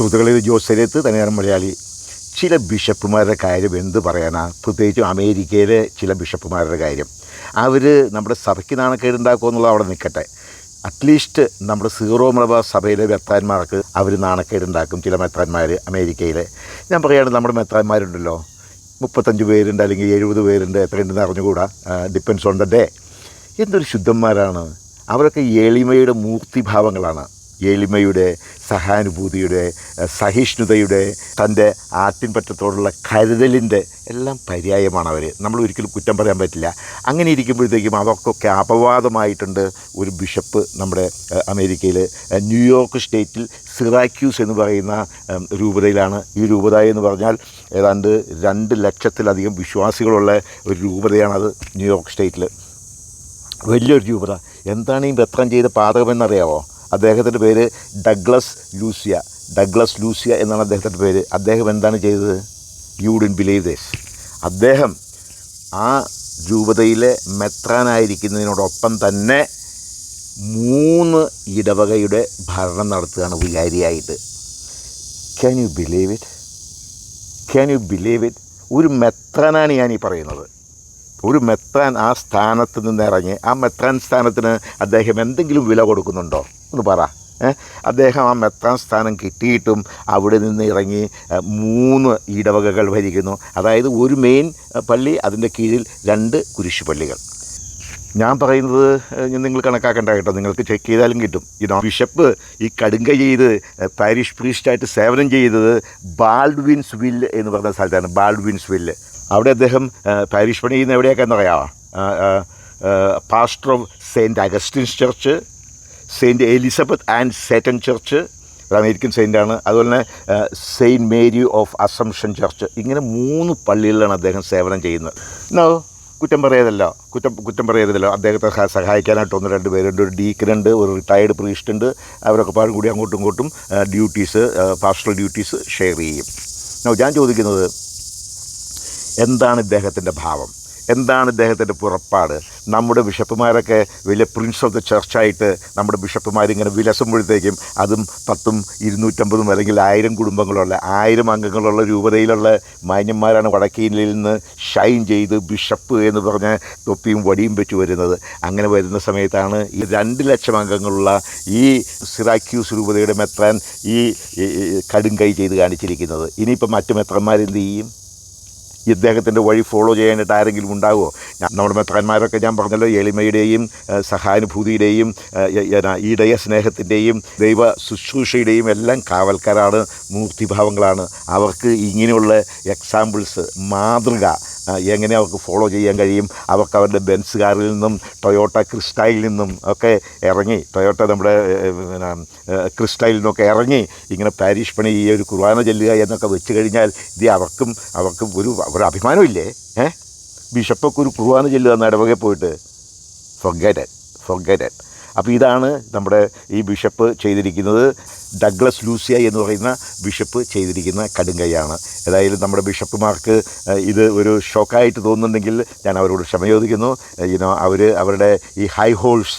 സുഹൃത്തുക്കളിൽ ജോസരത്ത് തന്നെയാണ് മലയാളി. ചില ബിഷപ്പുമാരുടെ കാര്യം എന്ത് പറയാനാ? പ്രത്യേകിച്ചും അമേരിക്കയിലെ ചില ബിഷപ്പുമാരുടെ കാര്യം. അവർ നമ്മുടെ സഭയ്ക്ക് നാണക്കേടുണ്ടാക്കുമോ എന്നുള്ളത് അവിടെ നിൽക്കട്ടെ. അറ്റ്ലീസ്റ്റ് നമ്മുടെ സീറോ മലബാർ സഭയിലെ മെത്താന്മാർക്ക് അവർ നാണക്കേടുണ്ടാക്കും ചില മെത്താന്മാർ അമേരിക്കയിലെ. ഞാൻ പറയുകയാണ് നമ്മുടെ മെത്താന്മാരുണ്ടല്ലോ മുപ്പത്തഞ്ച് പേരുണ്ട് അല്ലെങ്കിൽ എഴുപത് പേരുണ്ട് എത്രയുണ്ടെന്ന് അറിഞ്ഞുകൂടാ. ഡിപ്പെൻസ് ഓൺ ദ ഡേ എന്തൊരു ശുദ്ധന്മാരാണ്. അവരൊക്കെ എളിമയുടെ മൂർത്തിഭാവങ്ങളാണ്. എളിമയുടെ സഹാനുഭൂതിയുടെ സഹിഷ്ണുതയുടെ തന്റെ ആട്ടിൻപറ്റത്തോടുള്ള കരുതലിന്റെ എല്ലാം പര്യായമാണ് അവർ നമ്മൾ ഒരിക്കലും കുറ്റം പറയാൻ പറ്റില്ല. അങ്ങനെ ഇരിക്കുമ്പോഴത്തേക്കും അവർക്കൊക്കെ അപവാദമായിട്ടുണ്ട് ഒരു ബിഷപ്പ് നമ്മുടെ അമേരിക്കയിൽ ന്യൂയോർക്ക് സ്റ്റേറ്റിൽ സിറാക്യൂസ് എന്ന് പറയുന്ന രൂപതയിലാണ് ഈ രൂപത എന്ന് പറഞ്ഞാൽ ഏതാണ്ട് രണ്ട് ലക്ഷത്തിലധികം വിശ്വാസികളുള്ള ഒരു രൂപതയാണത് ന്യൂയോർക്ക് സ്റ്റേറ്റിൽ വലിയൊരു രൂപത. എന്താണ് ഈ ബത്രം ചെയ്ത പാതകമെന്നറിയാവോ? അദ്ദേഹത്തിന്റെ പേര് ഡഗ്ലസ് ലൂസിയ. ഡഗ്ലസ് ലൂസിയ എന്നാണ് അദ്ദേഹത്തിന്റെ പേര്. അദ്ദേഹം എന്താണ് ചെയ്തത്? You didn't believe this. അദ്ദേഹം ആ രൂപതയിലെ മെത്രാനായിരിക്കുന്നതിനോടൊപ്പം തന്നെ മൂന്ന് ഇടവകയുടെ ഭരണം നടത്തുകയാണ് വികാരിയായിട്ട്. Can you believe it can you believe it ഒരു മെത്രാനാണ് ഞാൻ ഈ പറയുന്നത്. ഒരു മെത്രാൻ ആ സ്ഥാനത്ത് നിന്ന് ഇറങ്ങി ആ മെത്രാൻ സ്ഥാനത്തിന് അദ്ദേഹം എന്തെങ്കിലും വില കൊടുക്കുന്നുണ്ടോ? ഒന്ന് പറ. അദ്ദേഹം ആ മെത്രാൻ സ്ഥാനം കിട്ടിയിട്ടും അവിടെ നിന്ന് ഇറങ്ങി മൂന്ന് ഇടവകകൾ ഭരിക്കുന്നു. അതായത് ഒരു മെയിൻ പള്ളി അതിന്റെ കീഴിൽ രണ്ട് കുരിശു പള്ളികൾ ഞാൻ പറയുന്നത് നിങ്ങൾ കണക്കാക്കേണ്ട കേട്ടോ. നിങ്ങൾക്ക് ചെക്ക് ചെയ്താലും കിട്ടും. ഇതോ ബിഷപ്പ് ഈ കടുങ്ക ചെയ്ത് പാരിഷ് പ്രീസ്റ്റായിട്ട് സേവനം ചെയ്തത് ബാൾഡ്വിൻസ് വില്ല് എന്ന് പറഞ്ഞ സ്ഥലത്താണ് ബാൾഡ്വിൻസ് വില്ല് അവിടെ അദ്ദേഹം പാരിഷ് പണി ചെയ്യുന്ന എവിടെയൊക്കെയെന്ന് അറിയാമോ pastor of Saint Augustine's church Saint Elizabeth Ann Seton church ഒരു അമേരിക്കൻ സെയിന്റാണ് അതുപോലെ തന്നെ Saint Mary of Assumption church. ഇങ്ങനെ മൂന്ന് പള്ളികളിലാണ് അദ്ദേഹം സേവനം ചെയ്യുന്നത്. എന്നാ കുറ്റം പറയതല്ലോ കുറ്റം കുറ്റം പറയരുതല്ലോ. അദ്ദേഹത്തെ സഹായിക്കാനായിട്ട് ഒന്ന് രണ്ട് പേരുണ്ട്. ഒരു ഡീക്കനുണ്ട് ഒരു റിട്ടയർഡ് പ്രീസ്റ്റ് ഉണ്ട്. അവരൊക്കെ പാടും കൂടി അങ്ങോട്ടും ഇങ്ങോട്ടും ഡ്യൂട്ടീസ് പാസ്റ്റൽ ഡ്യൂട്ടീസ് ഷെയർ ചെയ്യും. ഞാൻ ചോദിക്കുന്നത് എന്താണ് ഇദ്ദേഹത്തിന്റെ ഭാവം? എന്താണ് ഇദ്ദേഹത്തിന്റെ പുറപ്പാട്? നമ്മുടെ ബിഷപ്പുമാരൊക്കെ വലിയ പ്രിൻസ് ഓഫ് ദ ചർച്ചായിട്ട് നമ്മുടെ ബിഷപ്പുമാരിങ്ങനെ വിലസുമ്പോഴത്തേക്കും അതും പത്തും ഇരുന്നൂറ്റമ്പതും അല്ലെങ്കിൽ ആയിരം കുടുംബങ്ങളുള്ള ആയിരം അംഗങ്ങളുള്ള രൂപതയിലുള്ള മാന്യന്മാരാണ് വടക്കീനിൽ നിന്ന് ഷൈൻ ചെയ്ത് ബിഷപ്പ് എന്ന് പറഞ്ഞ് തൊപ്പിയും വടിയും വെച്ച് വരുന്നത്. അങ്ങനെ വരുന്ന സമയത്താണ് ഈ രണ്ട് ലക്ഷം അംഗങ്ങളുള്ള ഈ സിറാക്യൂസ് രൂപതയുടെ മെത്രാൻ ഈ കടും കടുംകൈ ചെയ്ത് കാണിച്ചിരിക്കുന്നത്. ഇനിയിപ്പോൾ മറ്റു മെത്രന്മാരെന്ത് ചെയ്യും? ഇദ്ദേഹത്തിന്റെ വഴി ഫോളോ ചെയ്യാനായിട്ട് ആരെങ്കിലും ഉണ്ടാകുമോ ഞാൻ- നമ്മുടെ മെത്താന്മാരൊക്കെ ഞാൻ പറഞ്ഞല്ലോ എളിമയുടെയും സഹാനുഭൂതിയുടെയും ഈടയ സ്നേഹത്തിന്റെയും ദൈവ ശുശ്രൂഷയുടെയും എല്ലാം കാവൽക്കാരാണ് മൂർത്തിഭാവങ്ങളാണ്. അവർക്ക് ഇങ്ങനെയുള്ള എക്സാമ്പിൾസ് മാതൃക എങ്ങനെ അവർക്ക് ഫോളോ ചെയ്യാൻ കഴിയും? അവർക്ക് അവരുടെ ബെൻസ് കാറിൽ നിന്നും ടൊയോട്ട ക്രിസ്റ്റൈൽ നിന്നും ഒക്കെ ഇറങ്ങി ടൊയോട്ട നമ്മുടെ ക്രിസ്റ്റൈൽ നിന്നൊക്കെ ഇറങ്ങി ഇങ്ങനെ പാരീഷ് പണി ഈ ഒരു കുർബാന ചെല്ലുക എന്നൊക്കെ വെച്ച് കഴിഞ്ഞാൽ ഇത് അവർക്കും അവർക്കും ഒരു ഒരു അഭിമാനമില്ലേ ഏഹ് ബിഷപ്പൊക്കെ ഒരു കുർബാന ചെല്ലുക നടവകെ പോയിട്ട് ഫൊഗേറ്റഡ് ഫൊഗറ്റഡ് അപ്പോൾ ഇതാണ് നമ്മുടെ ഈ ബിഷപ്പ് ചെയ്തിരിക്കുന്നത് ഡഗ്ലസ് ലൂസിയ എന്ന് പറയുന്ന ബിഷപ്പ് ചെയ്തിരിക്കുന്ന കടുങ്കൈയാണ്. ഏതായാലും നമ്മുടെ ബിഷപ്പുമാർക്ക് ഇത് ഒരു ഷോക്കായിട്ട് തോന്നുന്നുണ്ടെങ്കിൽ ഞാൻ അവരോട് ക്ഷമയോദിക്കുന്നു. ഇനോ അവർ അവരുടെ ഈ ഹൈ ഹോൾസ്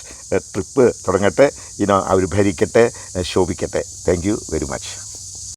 ട്രിപ്പ് തുടങ്ങട്ടെ. ഇനോ അവർ ഭരിക്കട്ടെ ശോഭിക്കട്ടെ. Thank very much.